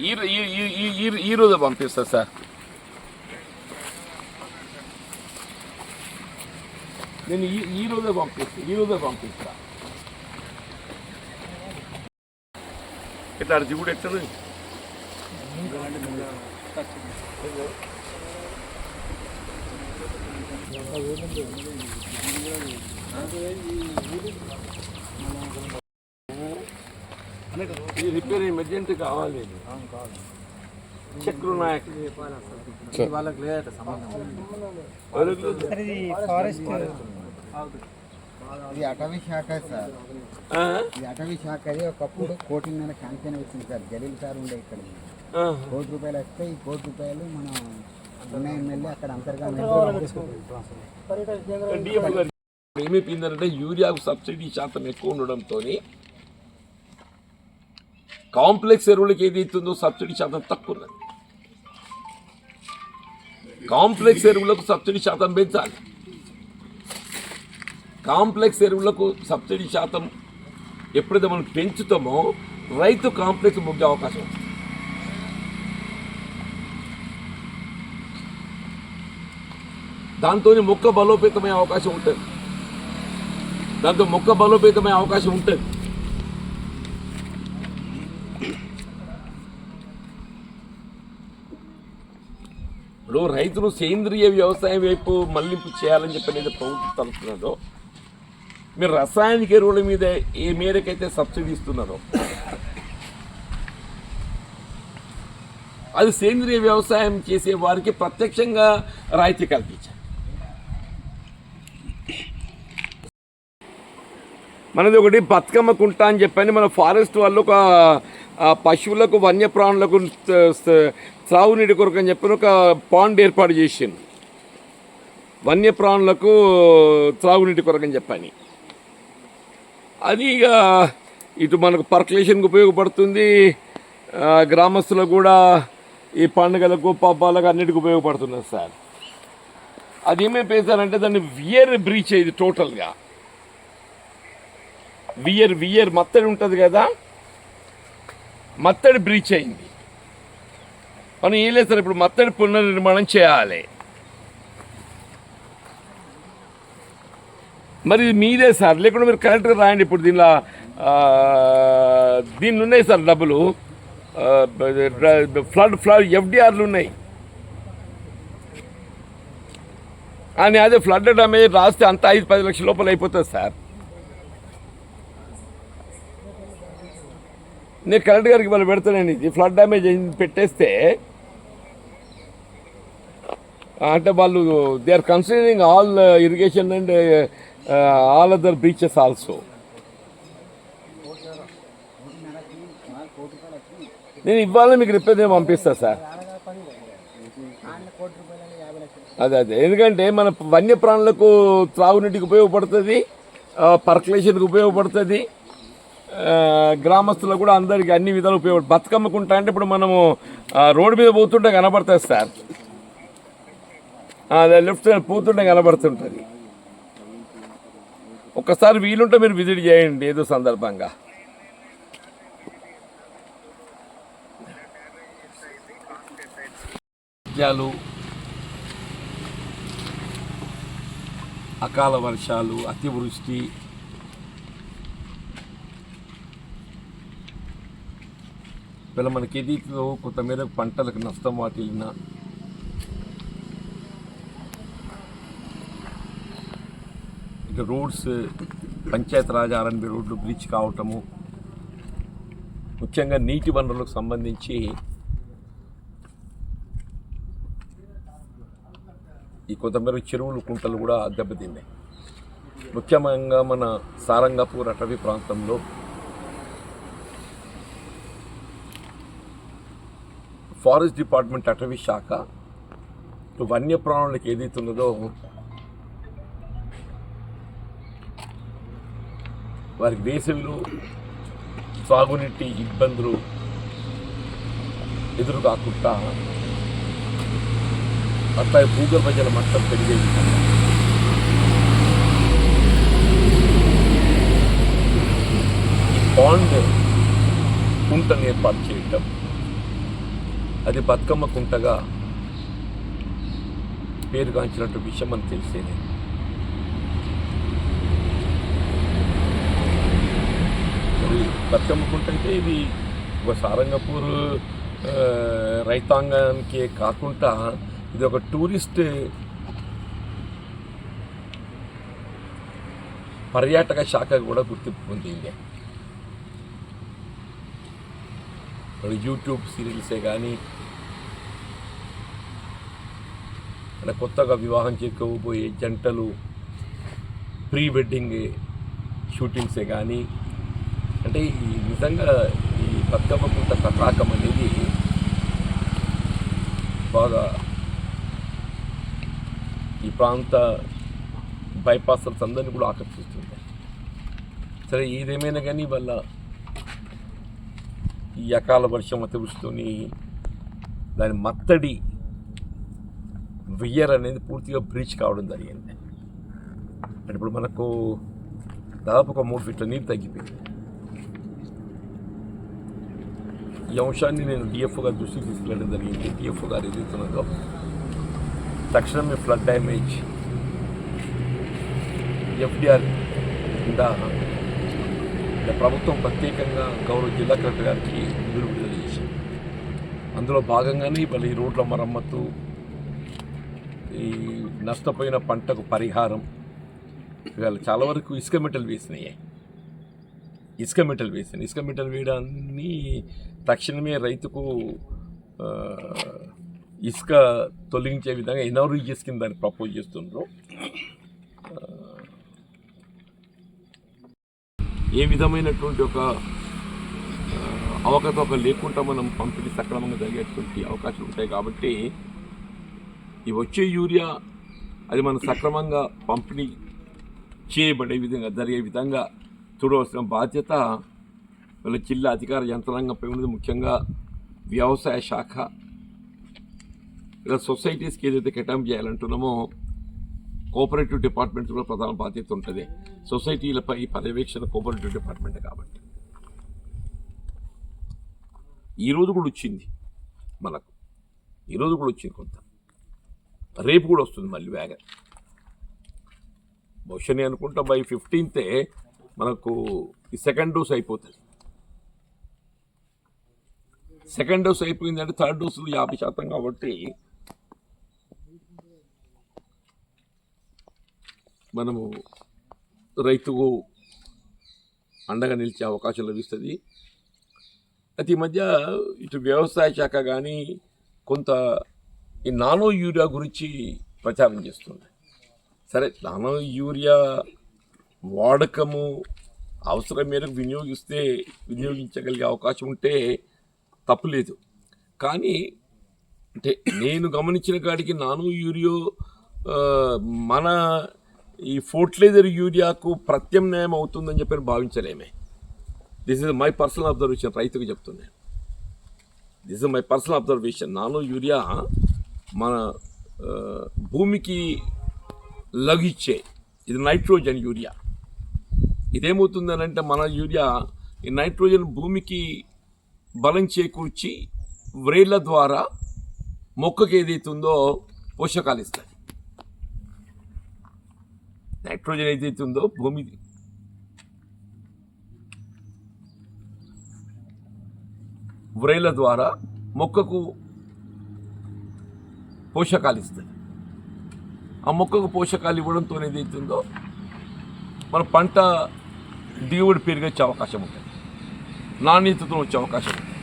ఈ ఈ- రోజు పంపిస్తా సార్. నేను ఈ ఈ రోజే పంపిస్తా ఈ రోజే పంపిస్తా. ఎట్లా దిగుడు ఎట్లా ఈ రిపేర్ ఎమర్జెంట్ కావాలి చక్రు నాయక్ వాళ్ళకి లేదట సంబంధం ఎవరికి? ఇది ఫారెస్ట్. ఇది అటవీ శాఖ సార్. ఆ? ఇది అటవీ శాఖ అది ఒకప్పుడు కోటి నెల క్యాంపెయిన్ వచ్చింది సార్. జలీల్ సార్ ఉండే ఇక్కడ. ఆ. కోటి రూపాయలు వస్తే ఈ కోటి రూపాయలు మనం ఉన్న ఎమ్మెల్యే అక్కడ అంతర్గా డిఎఫ్ గారు ఏమైపోయిందంటే యూరియాకు సబ్సిడీ శాతం ఎక్కువ ఉండడంతో కాంప్లెక్స్ ఎరువులకి ఏదైతుందో సబ్సిడీ శాతం తక్కువ ఉన్నది. కాంప్లెక్స్ ఎరువులకు సబ్సిడీ శాతం పెంచాలి. కాంప్లెక్స్ ఎరువులకు సబ్సిడీ శాతం ఎప్పుడైతే మనం పెంచుతామో రైతు కాంప్లెక్స్ ముగ్గే అవకాశం ఉంది. దాంతో మొక్క బలోపేతమయ్యే అవకాశం ఉంటుంది. దాంతో మొక్క బలోపేతమయ్యే అవకాశం ఉంటుంది. ఇప్పుడు రైతులు సేంద్రియ వ్యవసాయం వైపు మళ్ళింపు చేయాలని చెప్పి అనేది ప్రభుత్వం తలుపుతున్నదో మీరు రసాయనిక ఎరువుల మీద ఏ మేరకైతే సబ్సిడీ ఇస్తున్నారో అది సేంద్రియ వ్యవసాయం చేసే వారికి ప్రత్యక్షంగా రాయితీ కల్పించాలి. మనది ఒకటి బతుకమ్మ కుంట అని చెప్పని మన ఫారెస్ట్ వాళ్ళు ఒక పశువులకు వన్యప్రాణులకు త్రావు నీటి త్రాగునీటి కొరకు అని చెప్పని ఒక పాండ్ ఏర్పాటు చేసింది వన్యప్రాణులకు త్రాగునీటి కొరకు అని చెప్పని. అది ఇక ఇటు మనకు పర్కులేషన్కి ఉపయోగపడుతుంది. గ్రామస్తులకు కూడా ఈ పండుగలకు పబ్బాలకు అన్నిటికీ ఉపయోగపడుతున్నది సార్. అది ఏమేమి పేసారంటే దాన్ని వియర్ బ్రీచ్ అయ్యింది టోటల్గా. వియర్ వియర్ మత్తడి ఉంటుంది కదా? మత్తడి బ్రీచ్ అయింది. మనం ఏం లేదు సార్ ఇప్పుడు మత్తడి పునర్నిర్మాణం చేయాలి. మరి మీదే సార్ లేకుండా మీరు కరెక్ట్గా రాయండి ఇప్పుడు దీనిలో దీన్ని ఉన్నాయి సార్ డబ్బులు. ఫ్లడ్ ఫ్లడ్ ఎఫ్డిఆర్లు ఉన్నాయి. అని అదే ఫ్లడ్ డ్యామేజ్ రాస్తే అంత ఐదు పది లక్షల లోపల అయిపోతుంది సార్. నేను కరెక్ట్ గారికి వాళ్ళు పెడతానండి. ఇది ఫ్లడ్ డ్యామేజ్ అయింది పెట్టేస్తే అంటే వాళ్ళు they are considering all irrigation and all other beaches also నేను ఇవ్వాలని మీకు రిపేర్ పంపిస్తా సార్. అదే అదే. ఎందుకంటే మన వన్యప్రాణులకు త్రాగునీటికి ఉపయోగపడుతుంది పర్కులేషన్కి ఉపయోగపడుతుంది. గ్రామస్తులకు కూడా అందరికీ అన్ని విధాలు ఉపయోగపడు బతుకమ్మకుంటా అంటే ఇప్పుడు మనము రోడ్డు మీద పోతుంటే కనబడుతుంది సార్. అదే లెఫ్ట్ సైడ్ పోతుంటే కనబడుతుంటుంది. ఒక్కసారి వీలుంటే మీరు విజిట్ చేయండి ఏదో సందర్భంగా. రాజ్యాలు అకాల వర్షాలు అతివృష్టి ఇలా మనకి ఎదిలో కొంతమేర పంటలకు నష్టం వాటిల్లిన. ఇక roads Panchayat Raj R N B రోడ్లు బ్రిడ్జ్ కావటము. ముఖ్యంగా నీటి వనరులకు సంబంధించి ఈ కొంతమేర చెరువులు కుంటలు కూడా దెబ్బతిన్నాయి. ముఖ్యంగా మన సారంగపూర్ అటవీ ప్రాంతంలో ఫారెస్ట్ డిపార్ట్మెంట్ అటవీ శాఖ వన్యప్రాణులకు ఏదైతే ఉన్నదో వారికి వేసవిలో సాగునీటి ఇబ్బందులు ఎదురు కాకుండా అట్లా భూగర్భ జల మట్టం పెరిగే ఈ పాండ్ కుంటను ఏర్పాటు చేయటం అది బతుకమ్మ కుంటగా పేరుగాంచినట్టు విషయం అని తెలిసేది. మరి బతుకమ్మ కుంట అంటే ఇది ఒక సారంగపూర్ రైతాంగానికి కాకుండా ఇది ఒక టూరిస్ట్ పర్యాటక శాఖ కూడా గుర్తింపు పొందింది. మన యూట్యూబ్ సీరియల్సే కానీ అంటే కొత్తగా వివాహం చేసుకోబోయే జంటలు ప్రీ వెడ్డింగ్ షూటింగ్సే కానీ అంటే ఈ నిజంగా ఈ బతుకమ్మ కుంట కథాకం అనేది బాగా ఈ ప్రాంత బైపాస్ అందరినీ కూడా ఆకర్షిస్తుంది. సరే ఏదేమైనా కానీ వాళ్ళ ఈ అకాల వర్షం అతివృష్టిని దాని మత్తడి వెయ్యర్ అనేది పూర్తిగా బ్రీచ్ కావడం జరిగింది. అంటే ఇప్పుడు మనకు దాదాపు ఒక మూడు ఫీట్ల నీరు తగ్గిపోయింది. ఈ అంశాన్ని నేను డిఎఫ్ఓ గారి దృష్టికి తీసుకెళ్ళడం జరిగింది. డిఎఫ్ఓ గారు ఎదుగుతున్నదో తక్షణమే ఫ్లడ్ డ్యామేజ్ ఎఫ్డిఆర్ కింద అంటే ప్రభుత్వం ప్రత్యేకంగా గౌరవ జిల్లా కలెక్టర్ గారికి నిధులు విడుదల చేసింది. అందులో భాగంగానే ఇవాళ ఈ రోడ్ల మరమ్మతు ఈ నష్టపోయిన పంటకు పరిహారం ఇవాళ చాలా వరకు ఇసుక మెటల్ వేసినాయి. ఇసుక మెటల్ వేసినాయి. ఇసుక మెటలు వేయడాన్ని తక్షణమే రైతుకు ఇసుక తొలగించే విధంగా ఎన్ఆర్ఈజిఎస్ కింద దాన్ని ప్రపోజ్ చేస్తుండ్రు. ఏ విధమైనటువంటి ఒక ఆ, అవకతవక లేకుండా మనం పంపిణీ సక్రమంగా జరిగేటువంటి అవకాశాలు ఉంటాయి కాబట్టి ఈ వచ్చే యూరియా అది మనం సక్రమంగా పంపిణీ చేయబడే విధంగా జరిగే విధంగా చూడవలసిన బాధ్యత వాళ్ళ జిల్లా అధికార యంత్రాంగంపై ఉన్నది. ముఖ్యంగా వ్యవసాయ శాఖ ఇలా సొసైటీస్కి ఏదైతే కేటాయింపు చేయాలంటున్నామో కోఆపరేటివ్ డిపార్ట్మెంట్ కూడా ప్రధాన బాధ్యత ఉంటుంది. సొసైటీలపై పర్యవేక్షణ కోఆపరేటివ్ డిపార్ట్మెంట్ కాబట్టి. ఈరోజు కూడా వచ్చింది మనకు. ఈరోజు కూడా వచ్చింది కొంత. రేపు కూడా వస్తుంది మళ్ళీ వ్యాగన్ బహుశా నేను అనుకుంటా బై ఫిఫ్టీన్తే మనకు ఈ సెకండ్ డోస్ అయిపోతుంది. సెకండ్ డోస్ అయిపోయిందంటే థర్డ్ డోసులు యాభై శాతం కాబట్టి మనము రైతుకు అండగా నిలిచే అవకాశం లభిస్తుంది. అయితే ఈ మధ్య ఇటు వ్యవసాయ శాఖ కానీ కొంత ఈ నానో యూరియా గురించి ప్రచారం చేస్తుంది. సరే నానో యూరియా వాడకము అవసరం మేరకు వినియోగిస్తే వినియోగించగలిగే అవకాశం ఉంటే తప్పులేదు కానీ అంటే నేను గమనించిన కాడికి నానో యూరియో మన ఈ ఫోర్టిలైజర్ యూరియాకు ప్రత్యామ్నాయం అవుతుందని చెప్పి భావించలేమే. This is my personal observation రైతుకు చెప్తున్నాను this is my personal observation nano urea మన భూమికి లగిచ్చే ఇది నైట్రోజన్ యూరియా. ఇదేమవుతుందని అంటే మన యూరియా ఈ నైట్రోజన్ భూమికి బలం చేకూర్చి వ్రేళ్ళ ద్వారా మొక్కకి ఏదైతుందో పోషకాలు ఇస్తాయి. నైట్రోజన్ ఏదైతే ఉందో భూమి వ్రేల ద్వారా మొక్కకు పోషకాలు ఇస్తుంది. ఆ మొక్కకు పోషకాలు ఇవ్వడంతో ఏదైతుందో మన పంట దిగుబడి పెరిగొచ్చే అవకాశం ఉంటుంది. నాణ్యతతో వచ్చే అవకాశం ఉంటుంది.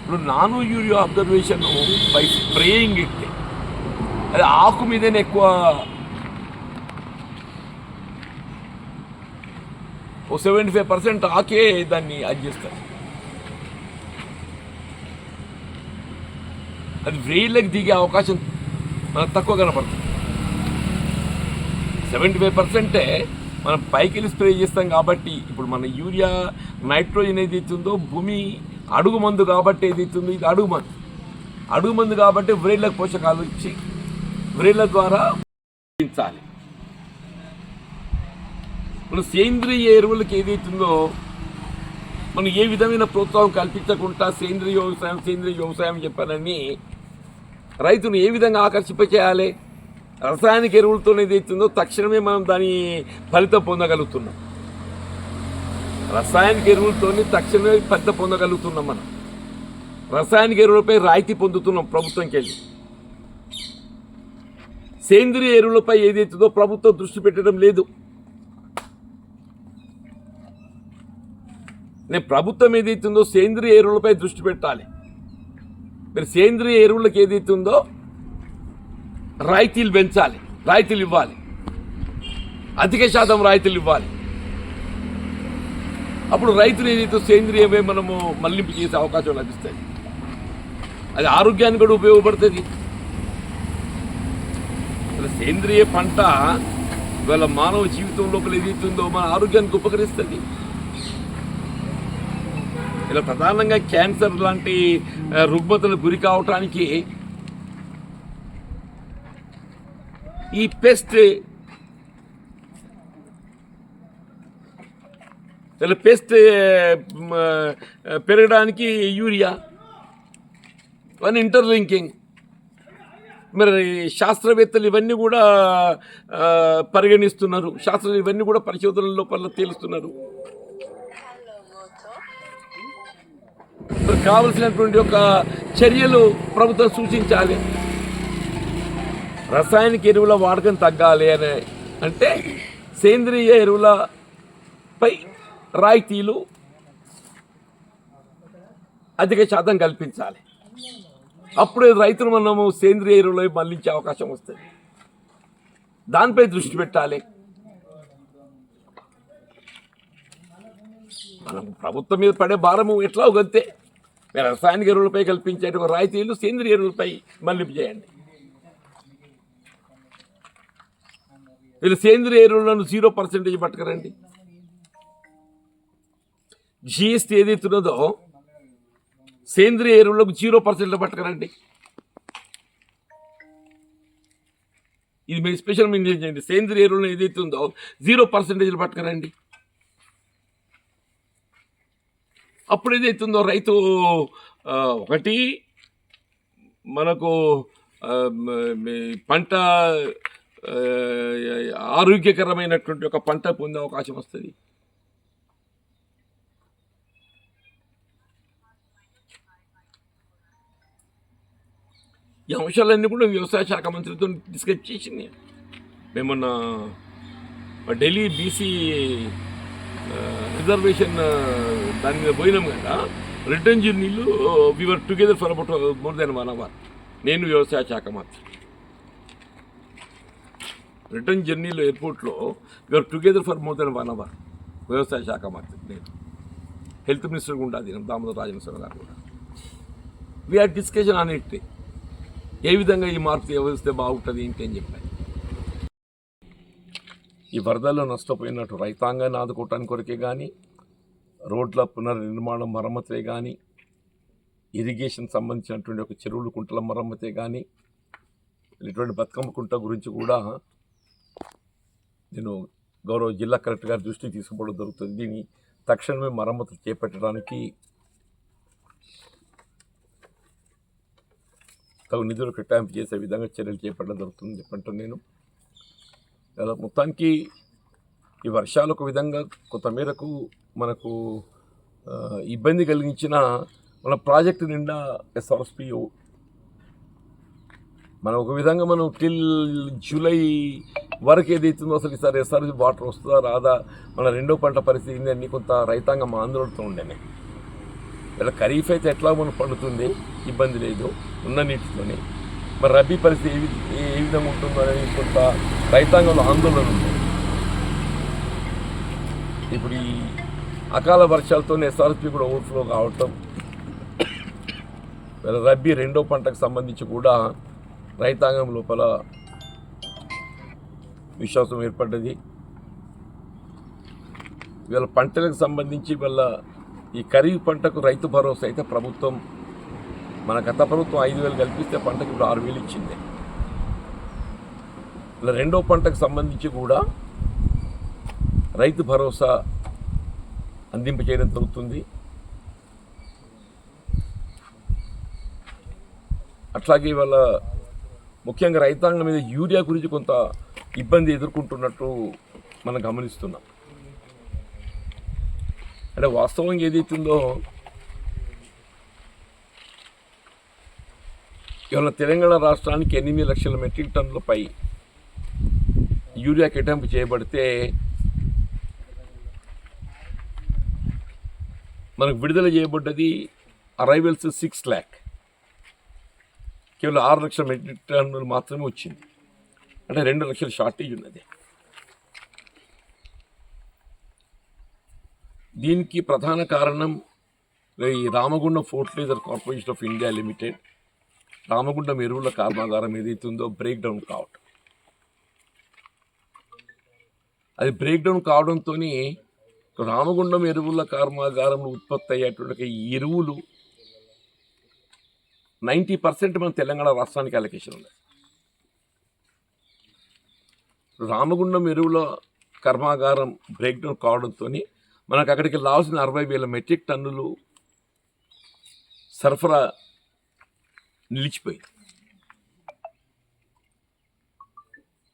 ఇప్పుడు నాను urea observation by spraying it అది ఆకు మీదనే ఎక్కువ. ఓ సెవెంటీ ఫైవ్ పర్సెంట్ ఆకే దాన్ని అది చేస్తారు. అది వేళ్ళకి దిగే అవకాశం మనకు తక్కువ కనపడుతుంది. సెవెంటీ ఫైవ్ పర్సెంటే మనం పైకి వెళ్ళి స్ప్రే చేస్తాం కాబట్టి ఇప్పుడు మన యూరియా నైట్రోజన్ ఏది ఇస్తుందో భూమి అడుగు మందు కాబట్టి ఏది ఇస్తుంది ఇది అడుగు మందు. అడుగు మందు కాబట్టి వ్రేళ్ళకు పోషకాలు ఇచ్చి వ్రేళ్ళ ద్వారా పెంచాలి మనం సేంద్రియ ఎరువులకి ఏదైతుందో మనం ఏ విధమైన ప్రోత్సాహం కల్పించకుండా సేంద్రియ వ్యవసాయం సేంద్రియ వ్యవసాయం చెప్పానని రైతును ఏ విధంగా ఆకర్షింపచేయాలి? రసాయనిక ఎరువులతో ఏదైతుందో తక్షణమే మనం దాని ఫలితం పొందగలుగుతున్నాం. రసాయనిక ఎరువులతో తక్షణమే ఫలితం పొందగలుగుతున్నాం మనం. రసాయనిక ఎరువులపై రాయితీ పొందుతున్నాం ప్రభుత్వంకి వెళ్ళి సేంద్రియ ఎరువులపై ఏదైతుందో ప్రభుత్వం దృష్టి పెట్టడం లేదు. నేను ప్రభుత్వం ఏదైతుందో సేంద్రియ ఎరువులపై దృష్టి పెట్టాలి. మీరు సేంద్రియ ఎరువులకు ఏదైతుందో రాయితీలు పెంచాలి. రాయితీలు ఇవ్వాలి. అధిక శాతం రాయితీలు ఇవ్వాలి. అప్పుడు రైతులు ఏదైతే సేంద్రియమే మనము మళ్ళింపు చేసే అవకాశం లభిస్తుంది అది ఆరోగ్యానికి కూడా ఉపయోగపడుతుంది. సేంద్రియ పంట ఇవాళ మానవ జీవితం లోపల ఏదైతుందో మన ఆరోగ్యానికి ఉపకరిస్తుంది. ఇలా ప్రధానంగా క్యాన్సర్ లాంటి రుగ్మతలు గురి కావటానికి ఈ పెస్ట్ ఇలా పెస్ట్ పెరగడానికి యూరియా వన్ ఇంటర్లింకింగ్ మరి శాస్త్రవేత్తలు ఇవన్నీ కూడా పరిగణిస్తున్నారు. శాస్త్ర ఇవన్నీ కూడా పరిశోధనల లోపల తేలుస్తున్నారు. మరి కావలసినటువంటి ఒక చర్యలు ప్రభుత్వం సూచించాలి. రసాయనిక ఎరువుల వాడకం తగ్గాలి అని అంటే సేంద్రియ ఎరువులపై రాయితీలు అధిక శాతం కల్పించాలి. అప్పుడే రైతులు మనము సేంద్రియ ఎరువులు మళ్ళించే అవకాశం వస్తుంది. దానిపై దృష్టి పెట్టాలి. మనం ప్రభుత్వం మీద పడే భారము ఎట్లా గంతే రసాయనిక ఎరువులపై కల్పించే రాయితీలు సేంద్రియ ఎరువులపై మళ్ళింపు చేయండి. వీళ్ళు సేంద్రియ ఎరువులను జీరో పర్సెంటేజ్ పట్టుకురండి. జిఎస్టీ ఏదైతే ఉన్నదో సేంద్రియ ఎరువులకు జీరో పర్సెంట్లో పట్టుకురండి. ఇది మీ స్పెషల్ మెయింటైన్ చేయండి? సేంద్రియ ఎరువులను ఏదైతే ఉందో జీరో పర్సెంటేజ్లు పట్టుకురండి. అప్పుడు ఏదైతుందో రైతు ఒకటి మనకు పంట ఆరోగ్యకరమైనటువంటి ఒక పంట పొందే అవకాశం వస్తుంది. ఈ అంశాలన్నీ కూడా వ్యవసాయ శాఖ మంత్రితో డిస్కస్ చేసింది. మేమన్నా ఢిల్లీ బీసీ రిజర్వేషన్ దాని మీద పోయినాం కదా return జర్నీలు we are together for about more than one hour నేను వ్యవసాయ శాఖ మంత్రి. రిటర్న్ జర్నీలో ఎయిర్పోర్ట్లో we are together for more than one hour వ్యవసాయ శాఖ మంత్రి నేను. హెల్త్ మినిస్టర్ కూడా అది దామోదర్ రాజేశ్వర గారు కూడా. We are discussion on it ఏ విధంగా ఈ మార్పు వ్యవహరిస్తే బాగుంటుంది ఏంటి అని చెప్పాను ఈ వరదల్లో నష్టపోయినట్టు రైతాంగాన్ని ఆదుకోవటానికి కొరకే కానీ రోడ్ల పునర్నిర్మాణం మరమ్మతే కానీ ఇరిగేషన్ సంబంధించినటువంటి ఒక చెరువులు కుంటల మరమ్మతే కానీ ఇటువంటి బతుకమ్మ కుంట గురించి కూడా నేను గౌరవ జిల్లా కలెక్టర్ గారి దృష్టికి తీసుకుపోవడం జరుగుతుంది. దీన్ని తక్షణమే మరమ్మతులు చేపట్టడానికి తగు నిధులు కేటాయింపు చేసే విధంగా చర్యలు చేపట్టడం జరుగుతుంది చెప్పంటాను నేను. అలా మొత్తానికి ఈ వర్షాలు ఒక విధంగా కొంత మేరకు మనకు ఇబ్బంది కలిగించిన మన ప్రాజెక్టు నిండా ఎస్ఆర్ఎస్పి మనం ఒక విధంగా మనం టిల్ జూలై వరకు ఏదైతుందో అసలు ఈసారి ఎస్ఆర్ఎస్ వాటర్ వస్తుందా రాదా మన రెండో పంట పరిస్థితి ఏంది కొంత రైతాంగం ఆందోళనతో ఉండేనే ఇలా ఖరీఫ్ అయితే ఎట్లా మనకు పండుతుంది? ఇబ్బంది లేదు. ఉన్న నీటితోనే. మరి రబీ పరిస్థితి ఏ ఏ విధంగా ఉంటుందో అనేది కొంత రైతాంగంలో ఆందోళన ఉంది. ఇప్పుడు ఈ అకాల వర్షాలతో ఎస్ఆర్పి కూడా ఓవర్ఫ్లో కావటం రబ్బీ రెండో పంటకు సంబంధించి కూడా రైతాంగం లోపల విశ్వాసం ఏర్పడ్డది. వీళ్ళ పంటలకు సంబంధించి వీళ్ళ ఈ ఖరీఫ్ పంటకు రైతు భరోసా అయితే ప్రభుత్వం మన గత ప్రభుత్వం ఐదు వేలు కల్పిస్తే పంటకి ఇప్పుడు ఆరు వేలు ఇచ్చింది. ఇలా రెండో పంటకు సంబంధించి కూడా రైతు భరోసా అందింప చేయడం జరుగుతుంది. అట్లాగే ఇవాళ ముఖ్యంగా రైతాంగం మీద యూరియా గురించి కొంత ఇబ్బంది ఎదుర్కొంటున్నట్టు మనం గమనిస్తున్నాం. అంటే వాస్తవం ఏదైతుందో ఇవాళ తెలంగాణ రాష్ట్రానికి ఎనిమిది లక్షల మెట్రిక్ టన్నులపై యూరియా కేటాయింపు చేయబడితే మనకు విడుదల చేయబడ్డది అరైవల్స్ సిక్స్ ల్యాక్ కేవలం ఆరు లక్షల మెట్రిక్ టన్నులు మాత్రమే వచ్చింది. అంటే రెండు లక్షల షార్టేజ్ ఉన్నది. దీనికి ప్రధాన కారణం ఈ Ramagundam fertilizer corporation of India limited Ramagundam ఎరువుల కర్మాగారం ఏదైతుందో బ్రేక్ డౌన్ కావటం. అది బ్రేక్ డౌన్ కావడంతో రామగుండం ఎరువుల కర్మాగారంలో ఉత్పత్తి అయ్యేటువంటి ఎరువులు నైంటీ పర్సెంట్ మన తెలంగాణ రాష్ట్రానికి అలొకేషన్ ఉంది రామగుండం ఎరువుల కర్మాగారం బ్రేక్ డౌన్ కావడంతో మనకు అక్కడికి రావాల్సిన అరవై వేల మెట్రిక్ టన్నులు సరఫరా నిలిచిపోయింది.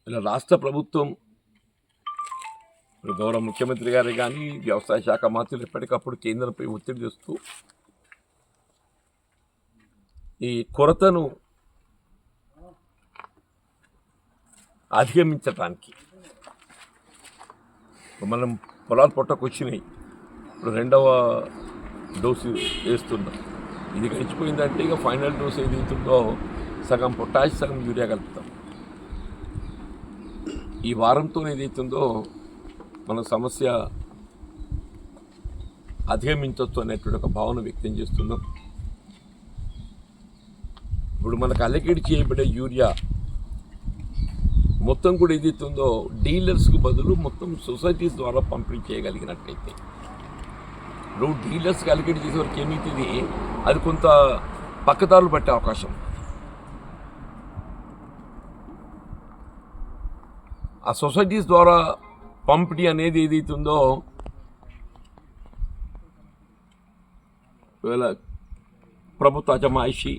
ఇలా రాష్ట్ర ప్రభుత్వం గౌరవ ముఖ్యమంత్రి గారు కానీ వ్యవసాయ శాఖ మంత్రులు ఎప్పటికప్పుడు కేంద్రంపై ఒత్తిడి చేస్తూ ఈ కొరతను అధిగమించటానికి మనం పొలాలు పొట్టకు వచ్చినాయి ఇప్పుడు రెండవ డోసు వేస్తున్నాం. ఇది గడిచిపోయిందంటే ఇక ఫైనల్ డోస్ ఏదైతుందో సగం పొటాష్ సగం యూరియా కలుపుతాం. ఈ వారంతో ఏదైతుందో మన సమస్య అధిగమించవచ్చు అనేటువంటి ఒక భావన వ్యక్తం చేస్తున్నాం. ఇప్పుడు మనకు అలకిడి చేయబడే యూరియా మొత్తం కూడా ఏదైతుందో డీలర్స్కి బదులు మొత్తం సొసైటీస్ ద్వారా పంపిణీ చేయగలిగినట్లయితే నువ్వు డీలర్స్కి అలికేట్ చేసే వరకు ఏమవుతుంది అది కొంత పక్కదారులు పట్టే అవకాశం. ఆ సొసైటీస్ ద్వారా పంపిణీ అనేది ఏదైతుందో ఒకవేళ ప్రభుత్వ అజమాయిషి